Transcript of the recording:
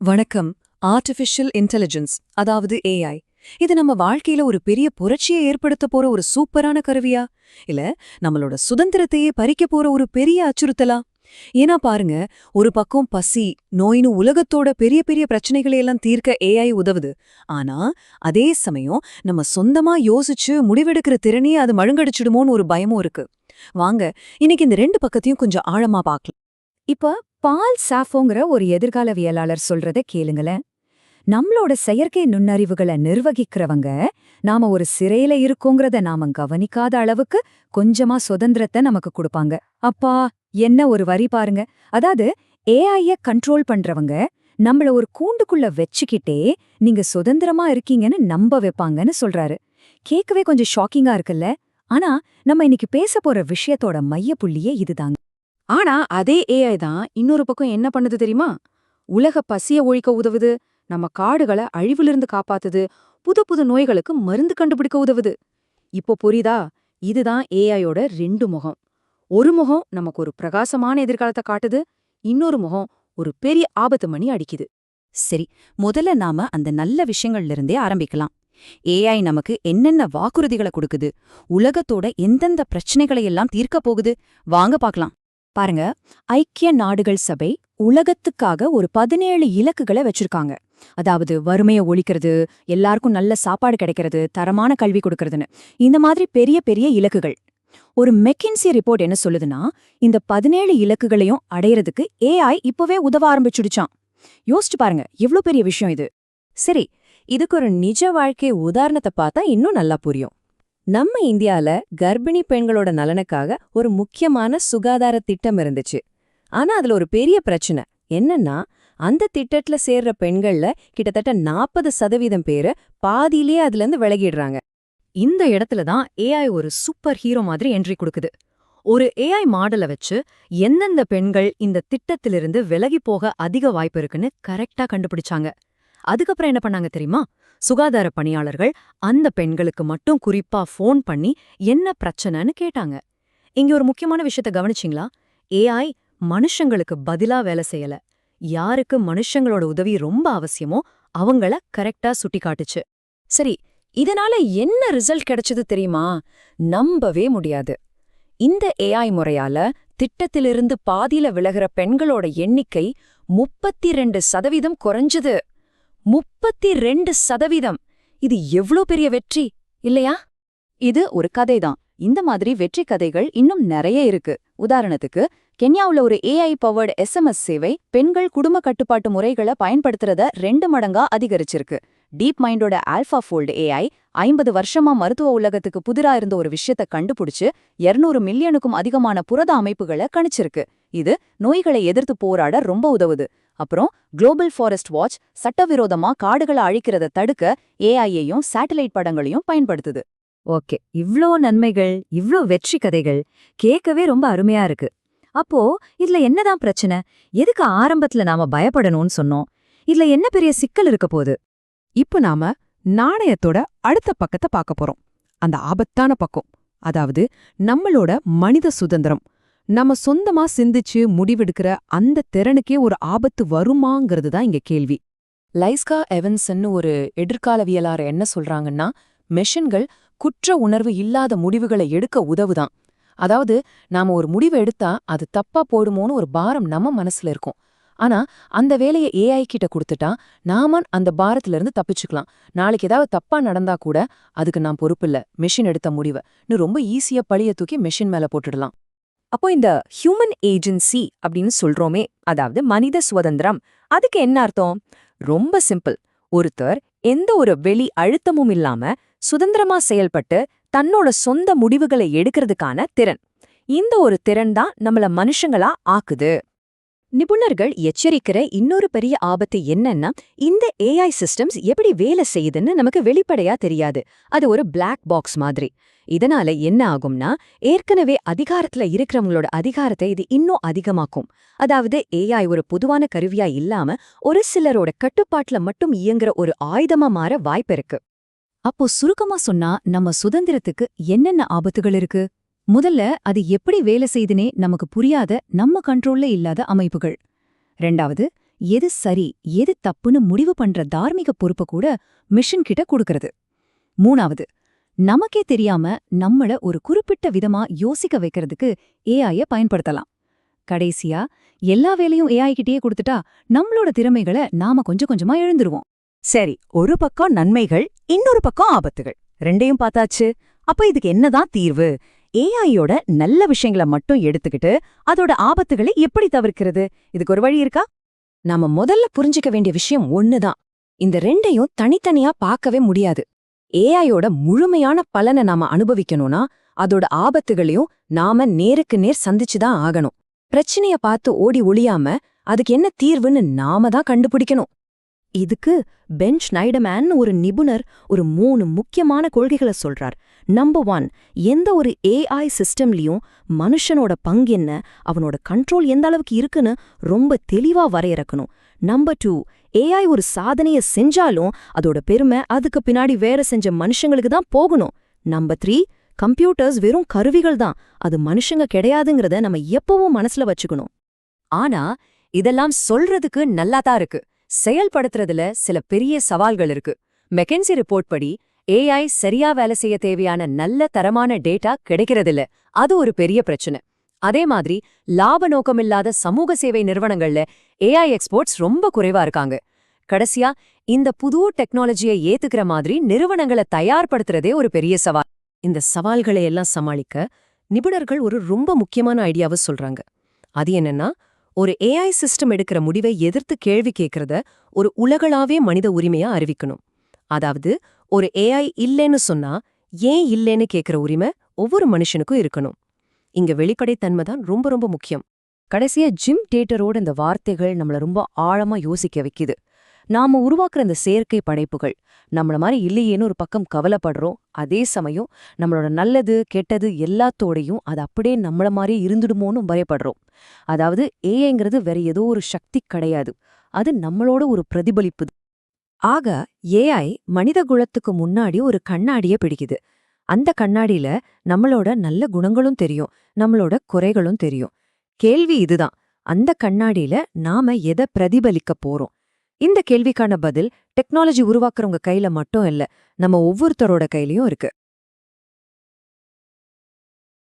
வணக்கம். Artificial intelligence அதாவது AI இது நம்ம வாழ்க்கையில ஒரு பெரிய புரட்சியை ஏற்படுத்த போற ஒரு சூப்பரான கருவியா? இல்ல நம்மளோட சுதந்திரத்தையே பறிக்க போற ஒரு பெரிய அச்சுறுத்தலா? ஏன்னா பாருங்க ஒரு பக்கம் பசி நோயின்னு உலகத்தோட பெரிய பெரிய பிரச்சனைகளை எல்லாம் தீர்க்க ஏஐ உதவுது. ஆனா அதே சமயம் நம்ம சொந்தமா யோசிச்சு முடிவெடுக்கிற திறனையே அது மழுங்கடிச்சிடுமோன்னு ஒரு பயமும் இருக்கு. வாங்க இன்னைக்கு இந்த ரெண்டு பக்கத்தையும் கொஞ்சம் ஆழமா பார்க்கலாம். இப்ப பால் சாஃபோங்கிற ஒரு எதிர்காலவியலாளர் சொல்றத கேளுங்களேன். நம்மளோட செயற்கை நுண்ணறிவுகளை நிர்வகிக்கிறவங்க நாம ஒரு சிறையில இருக்கோங்கிறத நாம கவனிக்காத அளவுக்கு கொஞ்சமா சுதந்திரத்தை நமக்கு கொடுப்பாங்க. அப்பா என்ன ஒரு வரி பாருங்க. அதாவது ஏஐய கண்ட்ரோல் பண்றவங்க நம்மள ஒரு கூண்டுக்குள்ள வச்சுக்கிட்டே நீங்க சுதந்திரமா இருக்கீங்கன்னு நம்ப வைப்பாங்கன்னு சொல்றாரு. கேட்கவே கொஞ்சம் ஷாக்கிங்கா இருக்குல்ல? ஆனா நம்ம இன்னைக்கு பேச போற விஷயத்தோட மையப்புள்ளியே இதுதாங்க. ஆனா அதே ஏஐ தான் இன்னொரு பக்கம் என்ன பண்ணுது தெரியுமா? உலக பசிய ஒழிக்க உதவுது நம்ம காடுகளை அழிவிலிருந்து காப்பாத்துது புது புது நோய்களுக்கு மருந்து கண்டுபிடிக்க உதவுது. இப்போ புரியுதா? இதுதான் ஏஐயோட ரெண்டு முகம். ஒரு முகம் நமக்கு ஒரு பிரகாசமான எதிர்காலத்தை காட்டுது இன்னொரு முகம் ஒரு பெரிய ஆபத்து மணி அடிக்குது. சரி முதல்ல நாம அந்த நல்ல விஷயங்கள்ல இருந்தே ஆரம்பிக்கலாம் ஏஐ நமக்கு என்னென்ன வாக்குறுதிகளை கொடுக்குது? உலகத்தோட எந்தெந்த பிரச்சனைகளை எல்லாம் தீர்க்க போகுது? வாங்க பார்க்கலாம் பாருங்க ஐக்கிய நாடுகள் சபை உலகத்துக்காக ஒரு பதினேழு இலக்குகளை வச்சிருக்காங்க. அதாவது வறுமையை ஒழிக்கிறது எல்லாருக்கும் நல்ல சாப்பாடு கிடைக்கிறது தரமான கல்வி கொடுக்கறதுன்னு. இந்த மாதிரி பெரிய பெரிய இலக்குகள். ஒரு மெக்கின்சி ரிப்போர்ட் என்ன சொல்லுதுன்னா இந்த பதினேழு இலக்குகளையும் அடையறதுக்கு ஏஐ இப்பவே உதவ ஆரம்பிச்சுடுச்சான் யோசிச்சு பாருங்க எவ்ளோ பெரிய விஷயம் இது. சரி இதுக்கு ஒரு நிஜ வாழ்க்கை உதாரணத்தை பார்த்தா இன்னும் நல்லா புரியும். நம்ம இந்தியால கர்ப்பிணி பெண்களோட நலனுக்காக ஒரு முக்கியமான சுகாதார திட்டம் இருந்துச்சு. ஆனா அதுல ஒரு பெரிய பிரச்சனை. என்னன்னா அந்த திட்டத்துல சேர்ற பெண்கள்ல கிட்டத்தட்ட நாற்பது சதவீதம் பேரு பாதியிலேயே அதுல இருந்து விலகிடுறாங்க. இந்த இடத்துல தான் ஏஐ ஒரு சூப்பர் ஹீரோ மாதிரி என்ட்ரி கொடுக்குது. ஒரு ஏஐ மாடலை வச்சு எந்தெந்த பெண்கள் இந்த திட்டத்திலிருந்து விலகி போக அதிக வாய்ப்பு இருக்குன்னு கரெக்டா கண்டுபிடிச்சாங்க. அதுக்கப்புறம் என்ன பண்ணாங்க தெரியுமா? சுகாதார பணியாளர்கள் அந்த பெண்களுக்கு மட்டும் குறிப்பா ஃபோன் பண்ணி என்ன பிரச்சனைன்னு கேட்டாங்க. இங்க ஒரு முக்கியமான விஷயத்த கவனிச்சிங்களா? ஏஐ மனுஷங்களுக்கு பதிலா வேலை செய்யல. யாருக்கு மனுஷங்களோட உதவி ரொம்ப அவசியமோ அவங்கள கரெக்டா சுட்டி காட்டுச்சு சரி இதனால என்ன ரிசல்ட் கிடைச்சது தெரியுமா? நம்பவே முடியாது. இந்த ஏஐ முறையால திட்டத்திலிருந்து பாதியில விலகிற பெண்களோட எண்ணிக்கை முப்பத்தி ரெண்டு சதவீதம் குறைஞ்சது. முப்பத்தி ரெண்டு சதவீதம். இது எவ்ளோ பெரிய வெற்றி இல்லையா? இது ஒரு கதைதான். இந்த மாதிரி வெற்றி கதைகள் இன்னும் நிறைய இருக்கு. உதாரணத்துக்கு கென்யாவுல ஒரு ஏஐ பவர்டு எஸ்எம்எஸ் சேவை பெண்கள் குடும்ப கட்டுப்பாட்டு முறைகளை பயன்படுத்துறத ரெண்டு மடங்கா அதிகரிச்சிருக்கு. டீப் மைண்டோட ஆல்ஃபா ஃபோல்டு ஏஐ ஐம்பது வருஷமா மருத்துவ உலகத்துக்கு புதிரா இருந்த ஒரு விஷயத்த கண்டுபிடிச்சு 200 மில்லியனுக்கும் அதிகமான புரத அமைப்புகளை கணிச்சிருக்கு. இது நோய்களை எதிர்த்து போராட ரொம்ப உதவுது. அப்புறம் குளோபல் ஃபாரஸ்ட் வாட்ச் சட்டவிரோதமா காடுகளை அழிக்கிறத தடுக்க ஏஐயையும் சேட்டலைட் படங்களையும் பயன்படுத்துது. ஓகே இவ்ளோ நன்மைகள் இவ்ளோ வெற்றி கதைகள் கேட்கவே ரொம்ப அருமையா இருக்கு. அப்போ இதுல என்னதான் பிரச்சனை? எதுக்கு ஆரம்பத்துல நாம பயப்படணும்னு சொன்னோம்? இதுல என்ன பெரிய சிக்கல் இருக்க போகுது? இப்போ நாம நாணயத்தோட அடுத்த பக்கத்தை பார்க்க போறோம். அந்த ஆபத்தான பக்கம் அதாவது நம்மளோட மனித சுதந்திரம். நம்ம சொந்தமா சிந்திச்சு முடிவெடுக்கிற அந்த திறனுக்கே ஒரு ஆபத்து வருமாங்கிறது தான் இங்க கேள்வி. லைஸ்கா எவன்சன்னு ஒரு எதிர்காலவியலாளர் என்ன சொல்றாங்கன்னா மெஷின்கள் குற்ற உணர்வு இல்லாத முடிவுகளை எடுக்க உதவுதான். அதாவது நாம ஒரு முடிவு எடுத்தா அது தப்பா போடுமோன்னு ஒரு பாரம் நம்ம மனசுல இருக்கும். ஆனா அந்த வேலையை ஏஐ கிட்ட கொடுத்துட்டா நாம அந்த பாரத்துல இருந்து தப்பிச்சுக்கலாம். நாளைக்கு ஏதாவது தப்பா நடந்தா கூட அதுக்கு நான் பொறுப்பில்ல. மெஷின் எடுத்த முடிவை. ரொம்ப ஈஸியா பழிய தூக்கி மெஷின் மேல போட்டுடலாம். அப்போ இந்த ஹியூமன் ஏஜென்சி அப்படின்னு சொல்றோமே அதாவது மனித சுதந்திரம் அதுக்கு என்ன அர்த்தம்? ரொம்ப சிம்பிள் ஒருத்தர் எந்த ஒரு வெளி அழுத்தமும் இல்லாம சுதந்திரமா செயல்பட்டு தன்னோட சொந்த முடிவுகளை எடுக்கிறதுக்கான திறன். இந்த ஒரு திறன் தான் நம்மள மனுஷங்களா ஆக்குது. நிபுணர்கள் எச்சரிக்கிற இன்னொரு பெரிய ஆபத்து என்னன்னா இந்த ஏஐ சிஸ்டம்ஸ் எப்படி வேலை செய்யுதுன்னு நமக்கு வெளிப்படையா தெரியாது. அது ஒரு பிளாக் பாக்ஸ் மாதிரி. இதனால என்ன ஆகும்னா ஏற்கனவே அதிகாரத்துல இருக்கிறவங்களோட அதிகாரத்தை இது இன்னும் அதிகமாக்கும். அதாவது ஏஐ ஒரு பொதுவான கருவியா இல்லாம ஒரு சிலரோட கட்டுப்பாட்டுல மட்டும் இயங்குற ஒரு ஆயுதமா மாற வாய்ப்பு இருக்கு. அப்போ சுருக்கமா சொன்னா நம்ம சுதந்திரத்துக்கு என்னென்ன ஆபத்துகள் இருக்கு? முதல்ல அது எப்படி வேலை செய்துனே நமக்கு புரியாத நம்ம கண்ட்ரோல்ல இல்லாத அமைப்புகள். ரெண்டாவது எது சரி எது தப்புன்னு முடிவு பண்ற தார்மீக பொறுப்ப கூட மிஷின் கிட்ட கொடுக்கறது. மூணாவது நமக்கே தெரியாம நம்மள ஒரு குறிப்பிட்ட விதமா யோசிக்க வைக்கிறதுக்கு ஏஐய பயன்படுத்தலாம். கடைசியா எல்லா வேலையும் ஏஐ கிட்டயே கொடுத்துட்டா நம்மளோட திறமைகளை நாம கொஞ்சம் கொஞ்சமா எழுந்துருவோம். சரி ஒரு பக்கம் நன்மைகள் இன்னொரு பக்கம் ஆபத்துகள். ரெண்டையும் பார்த்தாச்சு. அப்ப இதுக்கு என்னதான் தீர்வு? ஏஐயோட நல்ல விஷயங்களை மட்டும் எடுத்துக்கிட்டு அதோட ஆபத்துகளை எப்படி தவிர்க்கிறது? இதுக்கு ஒரு வழி இருக்கா? நாம முதல்ல புரிஞ்சிக்க வேண்டிய விஷயம் ஒண்ணுதான். இந்த ரெண்டையும் தனித்தனியா பார்க்கவே முடியாது. ஏஐயோட முழுமையான பலனை நாம அனுபவிக்கணும்னா அதோட ஆபத்துகளையும் நாம நேருக்கு நேர் சந்திச்சுதான் ஆகணும். பிரச்சனைய பார்த்து ஓடி ஒளியாம அதுக்கு என்ன தீர்வுன்னு நாம தான் கண்டுபிடிக்கணும். இதுக்கு பென் ஸ்னைடமேன் ஒரு நிபுணர் ஒரு மூணு முக்கியமான கொள்கைகளை சொல்றார். நம்பர் ஒன் எந்த ஒரு ஏஐ சிஸ்டம்லயும் மனுஷனோட பங்கு என்ன அவனோட கண்ட்ரோல் எந்த அளவுக்கு இருக்குன்னு ரொம்ப தெளிவா வரையறக்கணும். நம்பர் டூ ஏஐ ஒரு சாதனைய செஞ்சாலும் அதோட பெருமை அதுக்கு பின்னாடி வேற செஞ்ச மனுஷங்களுக்கு தான் போகணும். நம்பர் த்ரீ கம்ப்யூட்டர்ஸ் வெறும் கருவிகள் தான் அது மனுஷங்க கிடையாதுங்கிறத நம்ம எப்பவும் மனசுல வச்சுக்கணும். ஆனா இதெல்லாம் சொல்றதுக்கு நல்லாதான் இருக்கு. செயல்படுத்துறதுல சில பெரிய சவால்கள் இருக்கு. மெக்கன்சி ரிப்போர்ட் படி ஏஐ சரியா வேலை செய்ய தேவையான நல்ல தரமான டேட்டா கிடைக்கிறதில்ல. அது ஒரு பெரிய பிரச்சனை. அதே மாதிரி லாப நோக்கமில்லாத சமூக சேவை நிறுவனங்கள்ல ஏஐ எக்ஸ்போர்ட்ஸ் ரொம்ப குறைவா இருக்காங்க. கடைசியா இந்த புது டெக்னாலஜியை ஏத்துக்கிற மாதிரி நிறுவனங்களை தயார்படுத்துறதே ஒரு பெரிய சவால். இந்த சவால்களை எல்லாம் சமாளிக்க நிபுணர்கள் ஒரு ரொம்ப முக்கியமான ஐடியாவை சொல்றாங்க. அது என்னன்னா ஒரு ஏஐ சிஸ்டம் எடுக்கிற முடிவை எதிர்த்து கேள்வி கேட்கறத ஒரு உலகளாவே மனித உரிமையா அறிவிக்கணும். அதாவது ஒரு ஏஐ இல்லைன்னு சொன்னா ஏன் இல்லைன்னு கேட்கிற உரிமை ஒவ்வொரு மனுஷனுக்கும் இருக்கணும். இங்க வெளிப்படைத்தன்மை தான் ரொம்ப ரொம்ப முக்கியம். கடைசியா ஜிம் டேட்டரோட இந்த வார்த்தைகள் நம்மள ரொம்ப ஆழமா யோசிக்க வைக்குது. நாம உருவாக்குற இந்த செயற்கை படைப்புகள் நம்மள மாதிரி இல்லையேன்னு ஒரு பக்கம் கவலைப்படுறோம். அதே சமயம் நம்மளோட நல்லது கெட்டது எல்லாத்தோடையும் அது அப்படியே நம்மள மாதிரி இருந்துடுமோன்னு பயப்படுறோம். அதாவது ஏஐங்கிறது வேற ஏதோ ஒரு சக்தி கிடையாது. அது நம்மளோட ஒரு பிரதிபலிப்பு. ஆக ஏஐ மனித குலத்துக்கு முன்னாடி ஒரு கண்ணாடிய பிடிக்குது. அந்த கண்ணாடியில நம்மளோட நல்ல குணங்களும் தெரியும் நம்மளோட குறைகளும் தெரியும். கேள்வி இதுதான். அந்த கண்ணாடியில நாம எதை பிரதிபலிக்க போறோம்? இந்த கேள்விக்கான பதில் டெக்னாலஜி உருவாக்குறவங்க கையில மட்டும் இல்ல நம்ம ஒவ்வொருத்தரோட கையிலயும் இருக்கு.